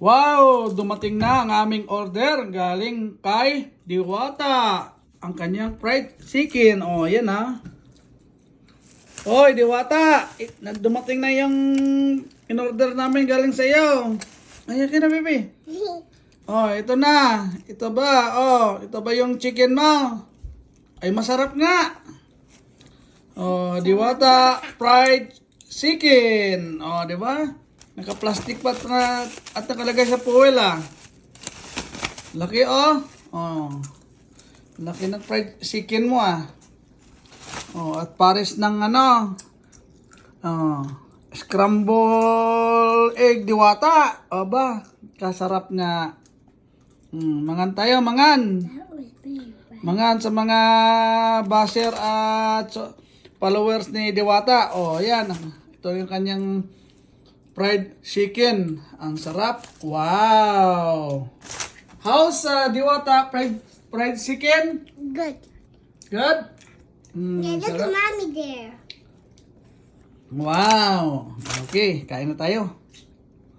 Wow! Dumating na ang aming order galing kay Diwata. Ang kanyang fried chicken. O, oh, yan ha. Oy, Diwata! I- na- Dumating na yung in-order namin galing sa iyo. Ayan ka na, baby. Oh, ito na. Ito ba? Oh, ito ba yung chicken mo? Ay, masarap nga. Oh, Diwata fried chicken. Oh, di ba? Naka-plastic pa na, at nakalagay sa foil ah. Laki oh. Oh. Laki ng fried chicken mo ah. Oh, at pares ng ano. Oh, scramble egg diwata. Aba, kasarap nga. Hmm, mangan tayo, mangan. Mangan sa mga baser at followers ni Diwata. Oh, ayan. Ito yung kanyang fried chicken. Ang sarap. Wow! How's uh, Diwata fried, fried chicken? Good. Good? Mm, Yeah, look at mommy there. Wow! Okay, kain na tayo.